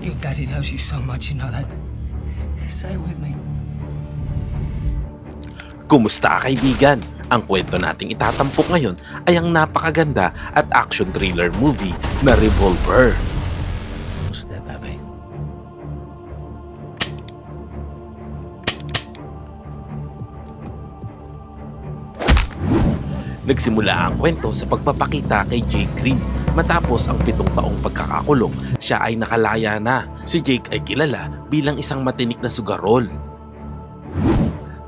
Your daddy loves you so much, you know that? Say it with me. Kumusta kaibigan? Ang kwento nating itatampok ngayon ay ang napakaganda at action thriller movie na Revolver. Nagsimula ang kwento sa pagpapakita kay Jake Green. Matapos ang pitong taong pagkakakulong, siya ay nakalaya na. Si Jake ay kilala bilang isang matinik na sugarol.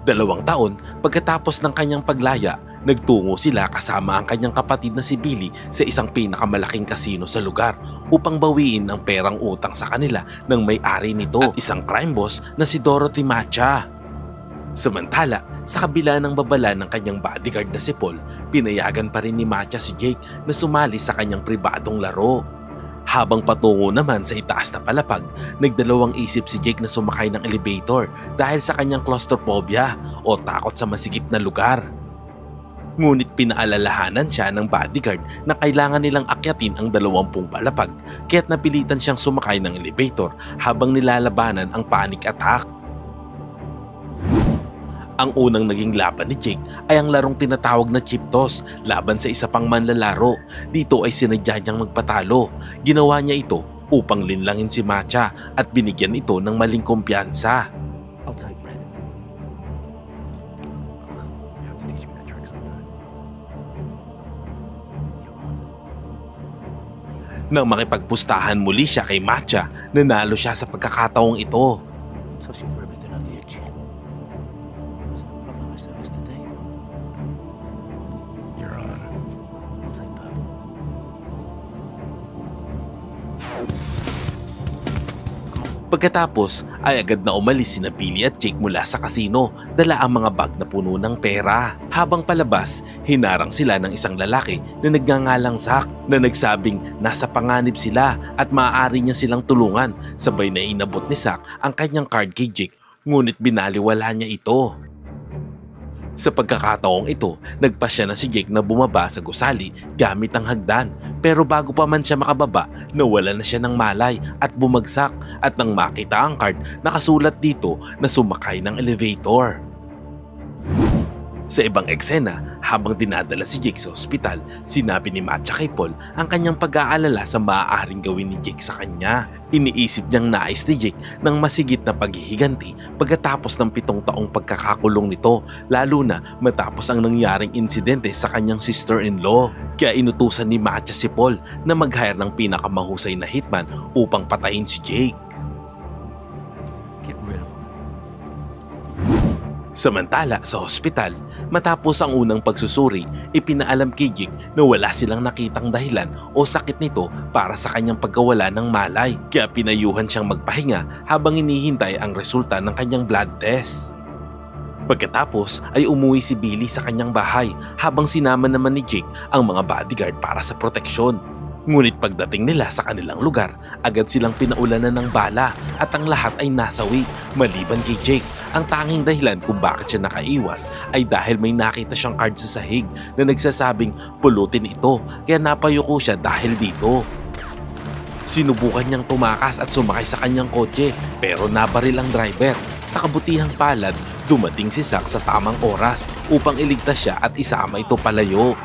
Dalawang taon pagkatapos ng kanyang paglaya, nagtungo sila kasama ang kanyang kapatid na si Billy sa isang pinakamalaking kasino sa lugar upang bawiin ang perang utang sa kanila ng may-ari nito at isang crime boss na si Dorothy Macha. Samantala, sa kabila ng babala ng kanyang bodyguard na si Paul, pinayagan pa rin ni Macha si Jake na sumali sa kanyang pribadong laro. Habang patungo naman sa itaas na palapag, nagdalawang isip si Jake na sumakay ng elevator dahil sa kanyang claustrophobia o takot sa masikip na lugar. Ngunit pinaalalahanan siya ng bodyguard na kailangan nilang akyatin ang dalawampung palapag kaya't napilitan siyang sumakay ng elevator habang nilalabanan ang panic attack. Ang unang naging laban ni Jake ay ang larong tinatawag na chip toss laban sa isa pang manlalaro. Dito ay sinadya niyang magpatalo. Ginawa niya ito upang linlangin si Macha at binigyan ito ng maling kumpiyansa. Nang makipagpustahan muli siya kay Macha, nanalo siya sa pagkakataong ito. I'll toss Pagkatapos ay agad na umalis sina Billy at Jake mula sa kasino, dala ang mga bag na puno ng pera. Habang palabas, hinarang sila ng isang lalaki na nagngangalang Zack na nagsabing nasa panganib sila at maaari niya silang tulungan. Sabay na inabot ni Zack ang kanyang card kay Jake, ngunit binaliwala niya ito. Sa pagkakataong ito, nagpasya na si Jake na bumaba sa gusali gamit ang hagdan. Pero bago pa man siya makababa, nawala na siya ng malay at bumagsak at nang makita ang card, nakasulat dito na sumakay ng elevator. Sa ibang eksena, habang dinadala si Jake sa ospital, sinabi ni Matcha kay Paul ang kanyang pag-aalala sa maaaring gawin ni Jake sa kanya. Iniisip niyang nais ni Jake ng masigit na paghihiganti pagkatapos ng pitong taong pagkakakulong nito, lalo na matapos ang nangyaring insidente sa kanyang sister-in-law. Kaya inutusan ni Matcha si Paul na mag-hire ng pinakamahusay na hitman upang patayin si Jake. Get rid of him. Samantala sa hospital, matapos ang unang pagsusuri, ipinaalam kay Jake na wala silang nakitang dahilan o sakit nito para sa kanyang pagkawala ng malay. Kaya pinayuhan siyang magpahinga habang hinihintay ang resulta ng kanyang blood test. Pagkatapos ay umuwi si Billy sa kanyang bahay habang sinama naman ni Jake ang mga bodyguard para sa proteksyon. Ngunit pagdating nila sa kanilang lugar, agad silang pinaulanan ng bala at ang lahat ay nasawi maliban kay Jake. Ang tanging dahilan kung bakit siya nakaiwas ay dahil may nakita siyang card sa sahig na nagsasabing pulutin ito kaya napayuko siya dahil dito. Sinubukan niyang tumakas at sumakay sa kanyang kotse pero nabaril ang driver. Sa kabutihang palad, dumating si Zack sa tamang oras upang iligtas siya at isama ito palayo.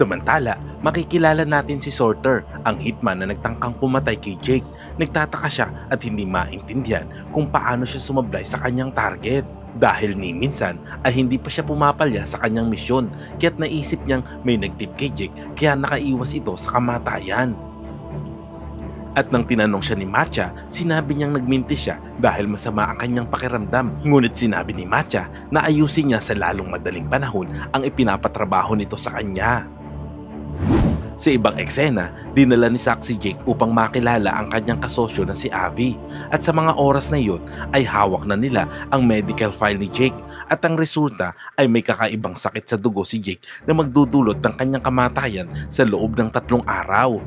Samantala, makikilala natin si Sorter, ang hitman na nagtangkang pumatay kay Jake. Nagtataka siya at hindi maintindihan kung paano siya sumablay sa kanyang target. Dahil ni minsan ay hindi pa siya pumapalya sa kanyang misyon kaya't naisip niyang may nagtip kay Jake kaya nakaiwas ito sa kamatayan. At nang tinanong siya ni Matcha, sinabi niyang nagminti siya dahil masama ang kanyang pakiramdam. Ngunit sinabi ni Matcha na ayusin niya sa lalong madaling panahon ang ipinapatrabaho nito sa kanya. Sa ibang eksena, dinala ni Zack si Jake upang makilala ang kanyang kasosyo na si Abby. At sa mga oras na iyon ay hawak na nila ang medical file ni Jake at ang resulta ay may kakaibang sakit sa dugo si Jake na magdudulot ng kanyang kamatayan sa loob ng tatlong araw.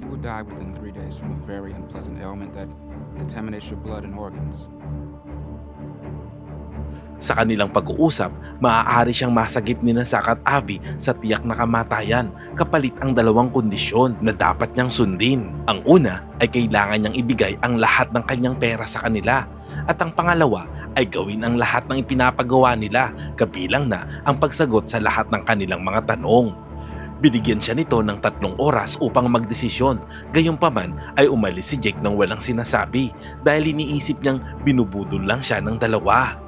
You will die within three days from a very unpleasant ailment that contaminates your blood and organs. Sa kanilang pag-uusap, maaari siyang masagip ni Nasak at Avi sa tiyak na kamatayan kapalit ang dalawang kondisyon na dapat niyang sundin. Ang una ay kailangan niyang ibigay ang lahat ng kanyang pera sa kanila at ang pangalawa ay gawin ang lahat ng ipinapagawa nila kabilang na ang pagsagot sa lahat ng kanilang mga tanong. Binigyan siya nito ng tatlong oras upang magdesisyon. Gayunpaman ay umalis si Jake nang walang sinasabi dahil iniisip niyang binubudol lang siya ng dalawa.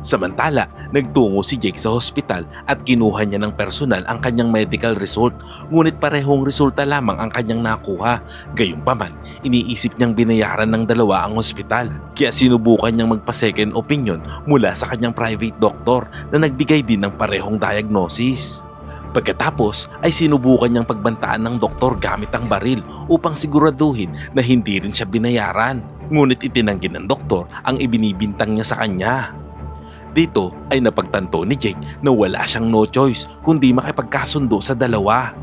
Samantala, nagtungo si Jake sa hospital at kinuha niya ng personal ang kanyang medical result ngunit parehong resulta lamang ang kanyang nakuha. Gayunpaman, iniisip niyang binayaran ng dalawa ang ospital kaya sinubukan niyang magpa-second opinion mula sa kanyang private doctor na nagbigay din ng parehong diagnosis. Pagkatapos ay sinubukan niyang pagbantaan ng doktor gamit ang baril upang siguraduhin na hindi rin siya binayaran. Ngunit itinanggi ng doktor ang ibinibintang niya sa kanya. Dito ay napagtanto ni Jake na wala siyang no choice kundi makipagkasundo sa dalawa.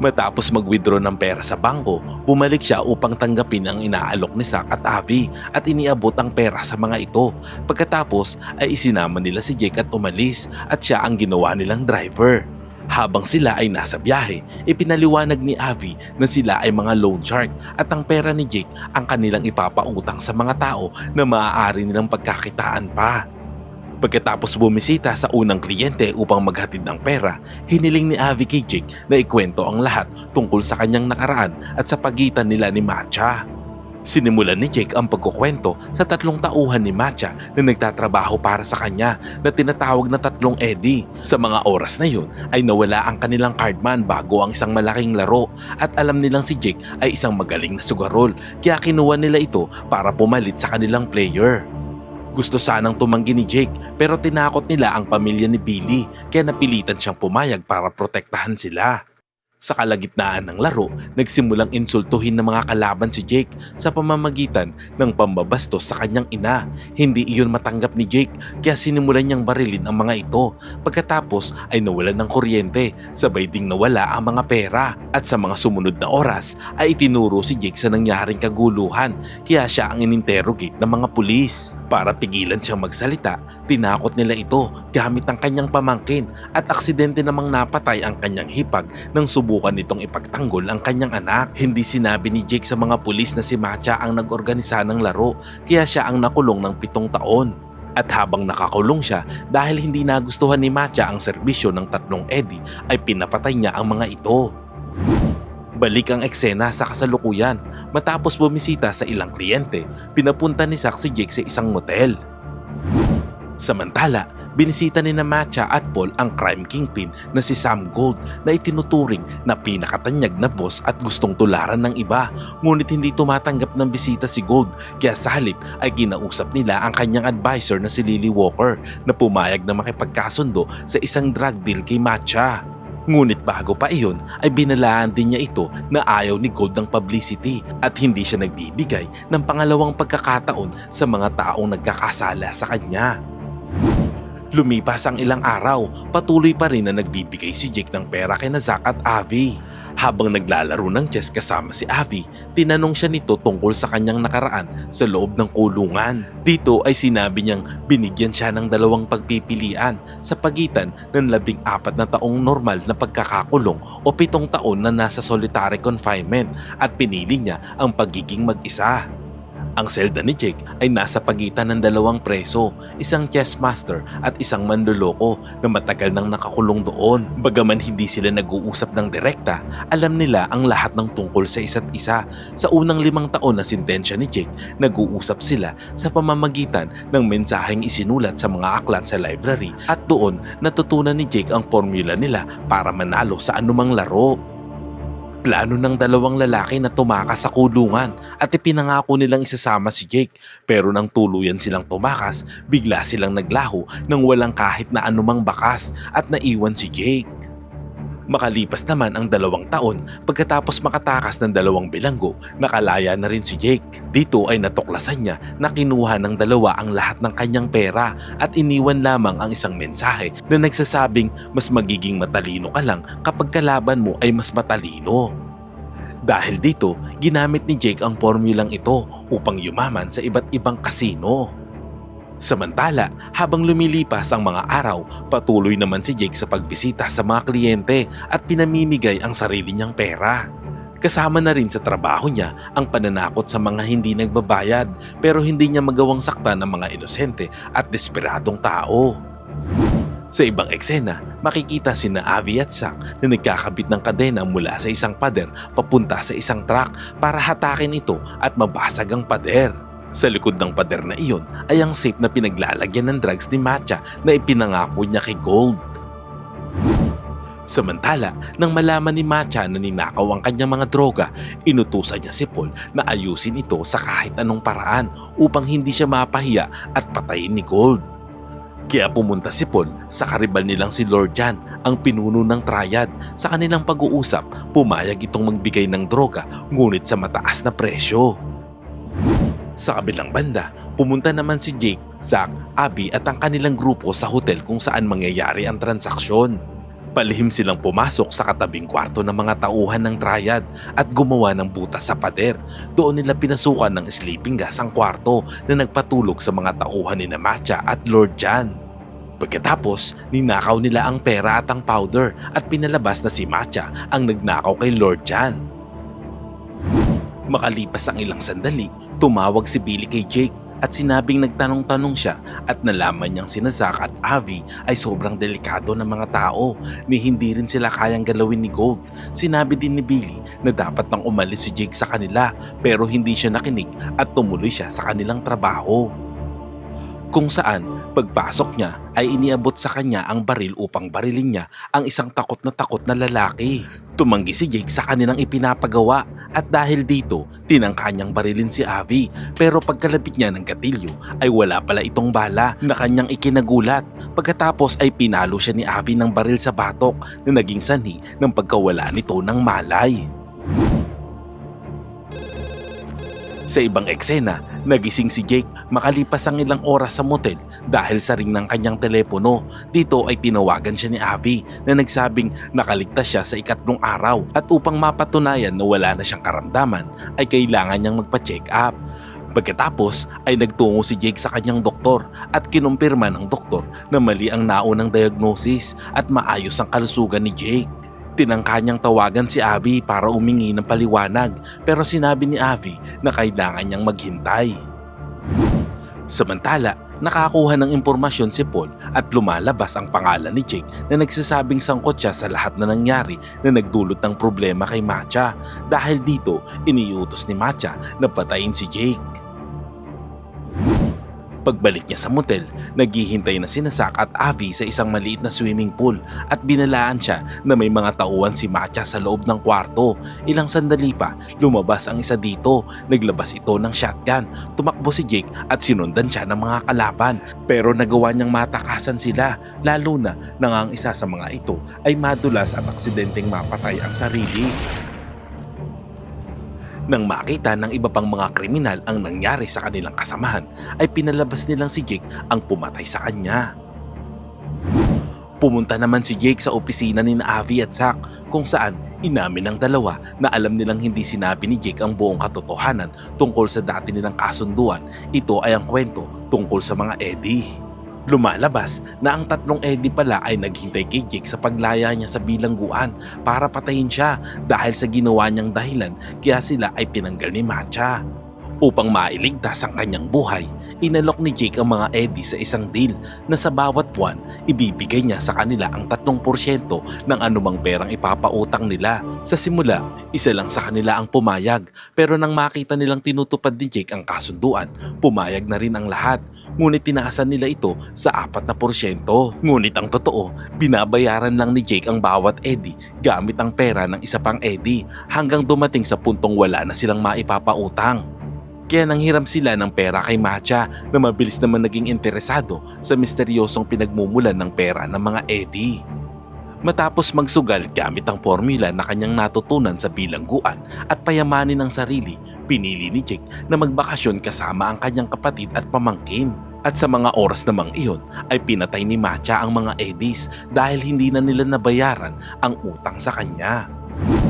Matapos mag-withdraw ng pera sa bangko, bumalik siya upang tanggapin ang inaalok ni Zack at Abby at iniabot ang pera sa mga ito. Pagkatapos ay isinama nila si Jake at umalis at siya ang ginawa nilang driver. Habang sila ay nasa biyahe, ipinaliwanag ni Avi na sila ay mga loan shark at ang pera ni Jake ang kanilang ipapautang sa mga tao na maaari nilang pagkakitaan pa. Pagkatapos bumisita sa unang kliyente upang maghatid ng pera, hiniling ni Avi kay Jake na ikwento ang lahat tungkol sa kanyang nakaraan at sa pagitan nila ni Matcha. Sinimulan ni Jake ang pagkukwento sa tatlong tauhan ni Matcha na nagtatrabaho para sa kanya na tinatawag na tatlong Eddie. Sa mga oras na yun ay nawala ang kanilang cardman bago ang isang malaking laro at alam nilang si Jake ay isang magaling na sugarol kaya kinuha nila ito para pumalit sa kanilang player. Gusto sanang tumanggi ni Jake pero tinakot nila ang pamilya ni Billy kaya napilitan siyang pumayag para protektahan sila. Sa kalagitnaan ng laro, nagsimulang insultuhin ng mga kalaban si Jake sa pamamagitan ng pambabastos sa kanyang ina. Hindi iyon matanggap ni Jake kaya sinimulan niyang barilin ang mga ito. Pagkatapos ay nawalan ng kuryente, sabay ding nawala ang mga pera. At sa mga sumunod na oras ay itinuro si Jake sa nangyaring kaguluhan kaya siya ang ininterrogate ng mga pulis. Para pigilan siyang magsalita, tinakot nila ito gamit ang kanyang pamangkin at aksidente namang napatay ang kanyang hipag nang subukan nitong ipagtanggol ang kanyang anak. Hindi sinabi ni Jake sa mga pulis na si Matcha ang nag-organisa ng laro kaya siya ang nakulong ng pitong taon. At habang nakakulong siya dahil hindi nagustuhan ni Matcha ang serbisyo ng tatlong Eddie ay pinapatay niya ang mga ito. Balik ang eksena sa kasalukuyan. Matapos bumisita sa ilang kliyente, pinapunta ni Zack si Jake sa isang motel. Samantala, binisita ni na Matcha at Paul ang crime kingpin na si Sam Gold na itinuturing na pinakatanyag na boss at gustong tularan ng iba. Ngunit hindi tumatanggap ng bisita si Gold kaya sa halip ay kinausap nila ang kanyang advisor na si Lily Walker na pumayag na makipagkasundo sa isang drug deal kay Matcha. Ngunit bago pa iyon ay binalaan din niya ito na ayaw ni Gold ng publicity at hindi siya nagbibigay ng pangalawang pagkakataon sa mga taong nagkakasala sa kanya. Lumipas ang ilang araw, patuloy pa rin na nagbibigay si Jake ng pera kay Zack at Avi. Habang naglalaro ng chess kasama si Avi, tinanong siya nito tungkol sa kanyang nakaraan sa loob ng kulungan. Dito ay sinabi niyang binigyan siya ng dalawang pagpipilian sa pagitan ng labing apat na taong normal na pagkakakulong o pitong taon na nasa solitary confinement at pinili niya ang pagiging mag-isa. Ang selda ni Jake ay nasa pagitan ng dalawang preso, isang chess master at isang manloloko na matagal nang nakakulong doon. Bagaman hindi sila nag-uusap ng direkta, alam nila ang lahat ng tungkol sa isa't isa. Sa unang limang taon na sintensya ni Jake, nag-uusap sila sa pamamagitan ng mensaheng isinulat sa mga aklat sa library at doon natutunan ni Jake ang formula nila para manalo sa anumang laro. Plano ng dalawang lalaki na tumakas sa kulungan at ipinangako nilang isasama si Jake pero nang tuluyan silang tumakas, bigla silang naglaho nang walang kahit na anumang bakas at naiwan si Jake. Makalipas naman ang dalawang taon pagkatapos makatakas ng dalawang bilanggo, nakalaya na rin si Jake. Dito ay natuklasan niya na kinuha ng dalawa ang lahat ng kanyang pera at iniwan lamang ang isang mensahe na nagsasabing mas magiging matalino ka lang kapag kalaban mo ay mas matalino. Dahil dito, ginamit ni Jake ang formulang ito upang yumaman sa iba't ibang kasino. Samantala, habang lumilipas ang mga araw, patuloy naman si Jake sa pagbisita sa mga kliyente at pinamimigay ang sarili niyang pera. Kasama na rin sa trabaho niya ang pananakot sa mga hindi nagbabayad pero hindi niya magawang saktan ng mga inosente at desperadong tao. Sa ibang eksena, makikita sina Avi at Zack na nagkakabit ng kadena mula sa isang pader papunta sa isang truck para hatakin ito at mabasag ang pader. Sa likod ng pader na iyon ay ang safe na pinaglalagyan ng drugs ni Matcha na ipinangako niya kay Gold. Samantala, nang malaman ni Matcha na ninakaw ang kanyang mga droga, inutusan niya si Paul na ayusin ito sa kahit anong paraan upang hindi siya mapahiya at patayin ni Gold. Kaya pumunta si Paul sa karibal nilang si Lord Jan, ang pinuno ng triad. Sa kanilang pag-uusap, pumayag itong magbigay ng droga ngunit sa mataas na presyo. Sa kabilang banda, pumunta naman si Jake, Zack, Abby at ang kanilang grupo sa hotel kung saan mangyayari ang transaksyon. Palihim silang pumasok sa katabing kwarto ng mga tauhan ng triad at gumawa ng butas sa pader. Doon nila pinasukan ng sleeping gas ang kwarto na nagpatulog sa mga tauhan ni Matcha at Lord Jan. Pagkatapos, ninakaw nila ang pera at ang powder at pinalabas na si Matcha ang nagnakaw kay Lord Jan. Makalipas ang ilang sandali, tumawag si Billy kay Jake at sinabing nagtanong-tanong siya at nalaman niyang sina Zack at Avi ay sobrang delikado ng mga tao ni hindi rin sila kayang galawin ni Gold. Sinabi din ni Billy na dapat nang umalis si Jake sa kanila pero hindi siya nakinig at tumuloy siya sa kanilang trabaho. Kung saan, pagpasok niya ay iniabot sa kanya ang baril upang barilin niya ang isang takot na takot na lalaki. Tumanggi si Jake sa kanilang ipinapagawa at dahil dito, tinangka niyang barilin si Avi pero pagkalapit niya ng gatilyo ay wala pala itong bala na kanyang ikinagulat. Pagkatapos ay pinalo siya ni Avi ng baril sa batok na naging sanhi ng pagkawala nito ng malay. Sa ibang eksena, nagising si Jake makalipas ang ilang oras sa motel dahil sa ring ng kanyang telepono. Dito ay tinawagan siya ni Abby na nagsabing nakaligtas siya sa ikatlong araw at upang mapatunayan na wala na siyang karamdaman ay kailangan niyang magpa-check up. Pagkatapos ay nagtungo si Jake sa kanyang doktor at kinumpirma ng doktor na mali ang naunang diagnosis at maayos ang kalusugan ni Jake. Tinangka niyang tawagan si Abby para umingi ng paliwanag pero sinabi ni Abby na kailangan niyang maghintay. Samantala, nakakuha ng impormasyon si Paul at lumalabas ang pangalan ni Jake na nagsasabing sangkot siya sa lahat na nangyari na nagdulot ng problema kay Matcha. Dahil dito, iniutos ni Matcha na patayin si Jake. Pagbalik niya sa motel, naghihintay na sina Zack at Abby sa isang maliit na swimming pool at binalaan siya na may mga tauhan si Matcha sa loob ng kwarto. Ilang sandali pa, lumabas ang isa dito. Naglabas ito ng shotgun. Tumakbo si Jake at sinundan siya ng mga kalaban. Pero nagawa niyang matakasan sila, lalo na nang ang isa sa mga ito ay madulas at aksidenteng mapatay ang sarili. Nang makita ng iba pang mga kriminal ang nangyari sa kanilang kasamahan, ay pinalabas nilang si Jake ang pumatay sa kanya. Pumunta naman si Jake sa opisina ni Avi at Zack kung saan inamin ng dalawa na alam nilang hindi sinabi ni Jake ang buong katotohanan tungkol sa dati nilang kasunduan. Ito ay ang kwento tungkol sa mga Eddie. Lumalabas na ang tatlong Eddie pala ay naghintay kay Jake sa paglaya niya sa bilangguan para patayin siya dahil sa ginawa niyang dahilan kaya sila ay tinanggal ni Matcha. Upang mailigtas ang kanyang buhay, inalok ni Jake ang mga Eddie sa isang deal na sa bawat buwan, ibibigay niya sa kanila ang 3% ng anumang perang ipapautang nila. Sa simula, isa lang sa kanila ang pumayag pero nang makita nilang tinutupad ni Jake ang kasunduan, pumayag na rin ang lahat. Ngunit tinaasan nila ito sa 4%. Ngunit ang totoo, binabayaran lang ni Jake ang bawat Eddie gamit ang pera ng isa pang Eddie hanggang dumating sa puntong wala na silang maipapautang. Kaya nanghiram sila ng pera kay Matcha na mabilis naman naging interesado sa misteryosong pinagmumulan ng pera ng mga Eddie. Matapos magsugal gamit ang formula na kanyang natutunan sa bilangguan at payamanin ang sarili, pinili ni Jake na magbakasyon kasama ang kanyang kapatid at pamangkin. At sa mga oras namang iyon ay pinatay ni Matcha ang mga Eddies dahil hindi na nila nabayaran ang utang sa kanya.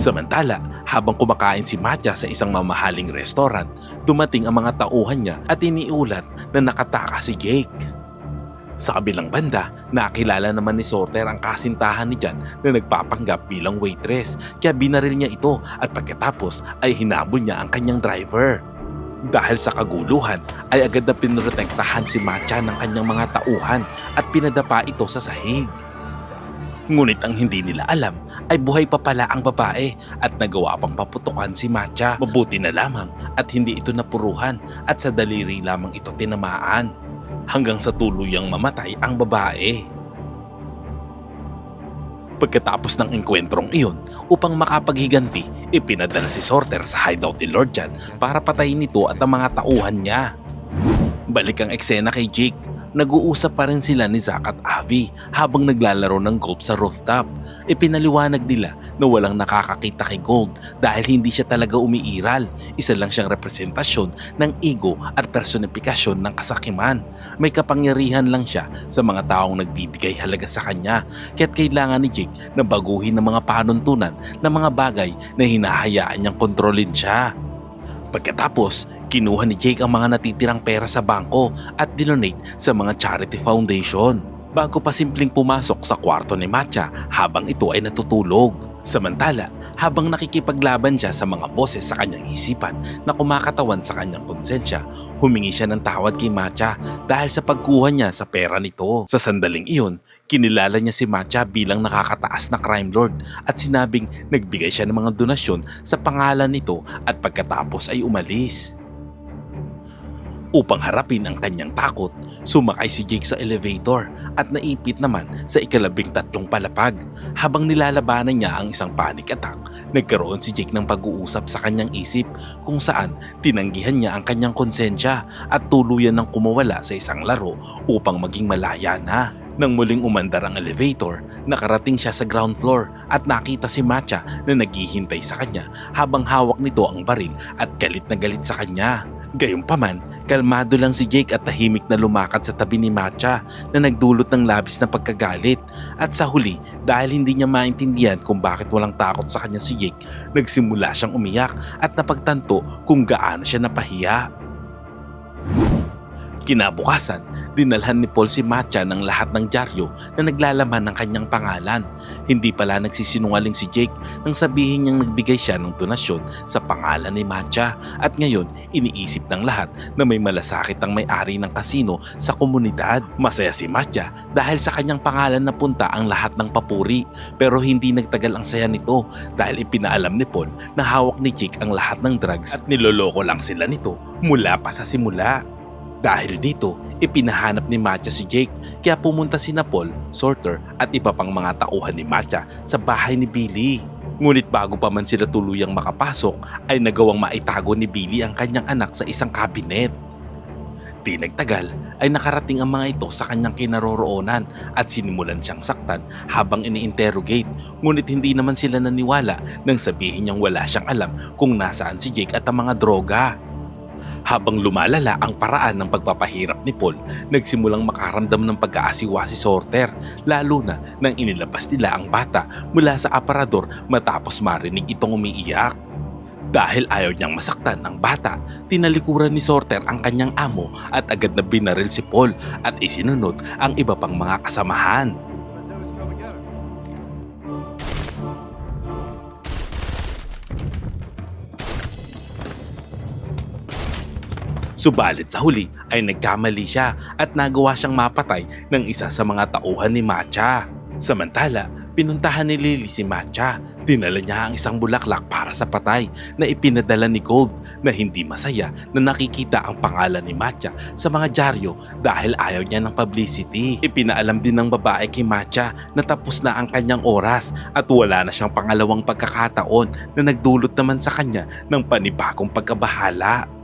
Samantala, habang kumakain si Matya sa isang mamahaling restaurant, dumating ang mga tauhan niya at iniulat na nakataka si Jake. Sa kabilang banda, nakilala naman ni Sorter ang kasintahan ni Jan na nagpapanggap bilang waitress kaya binaril niya ito at pagkatapos ay hinabol niya ang kanyang driver. Dahil sa kaguluhan ay agad na pinrotektahan si Matya ng kanyang mga tauhan at pinadapa ito sa sahig. Ngunit ang hindi nila alam ay buhay pa pala ang babae at nagawa pang paputukan si Matya. Mabuti na lamang at hindi ito napuruhan at sa daliri lamang ito tinamaan hanggang sa tuluyang mamatay ang babae. Pagkatapos ng engkwentrong iyon, upang makapaghiganti, ipinadala si Sorter sa hideout ni Lord Jan para patayin ito at ang mga tauhan niya. Balik ang eksena kay Jake. Nag-uusap pa rin sila ni Zack at Avi habang naglalaro ng golf sa rooftop. Ipinaliwanag nila na walang nakakakita kay Gold dahil hindi siya talaga umiiral. Isa lang siyang representasyon ng ego at personifikasyon ng kasakiman. May kapangyarihan lang siya sa mga taong nagbibigay halaga sa kanya. Kaya't kailangan ni Jake na baguhin ng mga panuntunan ng mga bagay na hinahayaan niyang kontrolin siya. Pagkatapos, kinuha ni Jake ang mga natitirang pera sa bangko at dinonate sa mga charity foundation. Bago pa simpleng pumasok sa kwarto ni Matcha habang ito ay natutulog. Samantala, habang nakikipaglaban siya sa mga boses sa kanyang isipan na kumakatawan sa kanyang konsensya, humingi siya ng tawad kay Matcha dahil sa pagkuha niya sa pera nito. Sa sandaling iyon, kinilala niya si Matcha bilang nakakataas na crime lord at sinabing nagbigay siya ng mga donasyon sa pangalan nito at pagkatapos ay umalis. Upang harapin ang kanyang takot, sumakay si Jake sa elevator at naipit naman sa ikalabing tatlong palapag. Habang nilalabanan niya ang isang panic attack, nagkaroon si Jake ng pag-uusap sa kanyang isip kung saan tinanggihan niya ang kanyang konsensya at tuluyan ng kumawala sa isang laro upang maging malaya na. Nang muling umandar ang elevator, nakarating siya sa ground floor at nakita si Matcha na naghihintay sa kanya habang hawak nito ang baril at galit na galit sa kanya. Gayunpaman, kalmado lang si Jake at tahimik na lumakad sa tabi ni Matcha na nagdulot ng labis na pagkagalit. At sa huli, dahil hindi niya maintindihan kung bakit walang takot sa kanya si Jake, nagsimula siyang umiyak at napagtanto kung gaano siya napahiya. Kinabukasan, dinalhan ni Paul si Matcha ng lahat ng dyaryo na naglalaman ng kanyang pangalan. Hindi pala nagsisinungaling si Jake nang sabihin niyang nagbigay siya ng donasyon sa pangalan ni Matcha at ngayon iniisip ng lahat na may malasakit ang may-ari ng kasino sa komunidad. Masaya si Matcha dahil sa kanyang pangalan napunta ang lahat ng papuri pero hindi nagtagal ang saya nito dahil ipinaalam ni Paul na hawak ni Jake ang lahat ng drugs at niloloko lang sila nito mula pa sa simula. Dahil dito, ipinahanap ni Matcha si Jake kaya pumunta si Paul, Sorter at iba pang mga tauhan ni Matcha sa bahay ni Billy. Ngunit bago pa man sila tuluyang makapasok ay nagawang maitago ni Billy ang kanyang anak sa isang kabinet. Di nagtagal ay nakarating ang mga ito sa kanyang kinaroroonan at sinimulan siyang saktan habang ini-interrogate ngunit hindi naman sila naniwala nang sabihin niyang wala siyang alam kung nasaan si Jake at ang mga droga. Habang lumalala ang paraan ng pagpapahirap ni Paul, nagsimulang makaramdam ng pag-aasiwa si Sorter, lalo na nang inilabas nila ang bata mula sa aparador matapos marinig itong umiiyak. Dahil ayaw niyang masaktan ang bata, tinalikuran ni Sorter ang kanyang amo at agad na binaril si Paul at isinunod ang iba pang mga kasamahan. Subalit sa huli ay nagkamali siya at nagawa siyang mapatay ng isa sa mga tauhan ni Matcha. Samantala, pinuntahan ni Lily si Matcha. Dinala niya ang isang bulaklak para sa patay na ipinadala ni Gold na hindi masaya na nakikita ang pangalan ni Matcha sa mga dyaryo dahil ayaw niya ng publicity. Ipinaalam din ng babae kay Matcha na tapos na ang kanyang oras at wala na siyang pangalawang pagkakataon na nagdulot naman sa kanya ng panibagong pagkabahala.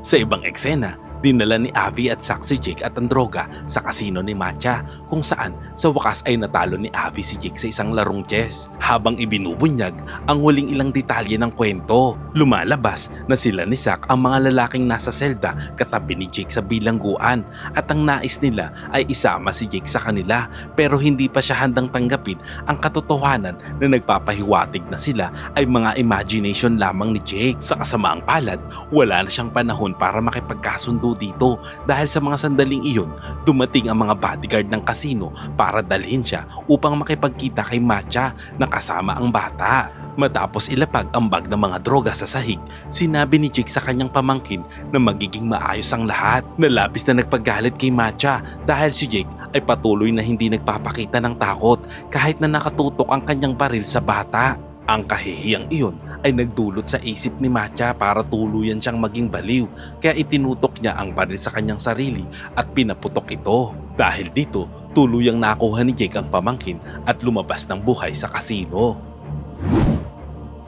Sa ibang eksena, Dinala ni Avi at Sak si Jake at ang droga sa kasino ni Matcha kung saan sa wakas ay natalo ni Avi si Jake sa isang larong chess. Habang ibinubunyag ang huling ilang detalye ng kwento, lumalabas na sila ni Sak ang mga lalaking nasa selda katabi ni Jake sa bilangguan at ang nais nila ay isama si Jake sa kanila pero hindi pa siya handang tanggapin ang katotohanan na nagpapahiwatig na sila ay mga imagination lamang ni Jake. Sa kasamaang palad, wala na siyang panahon para makipagkasundo dito dahil sa mga sandaling iyon, dumating ang mga bodyguard ng kasino para dalhin siya upang makipagkita kay Matcha na kasama ang bata. Matapos ilapag ang bag ng mga droga sa sahig, sinabi ni Jake sa kanyang pamangkin na magiging maayos ang lahat. Nalapis na nagpagalit kay Matcha dahil si Jake ay patuloy na hindi nagpapakita ng takot kahit na nakatutok ang kanyang baril sa bata. Ang kahihiyang iyon ay nagdulot sa isip ni Matcha para tuluyan siyang maging baliw kaya itinutok niya ang baril sa kanyang sarili at pinaputok ito. Dahil dito, tuluyang nakuha ni Jake ang pamangkin at lumabas ng buhay sa kasino.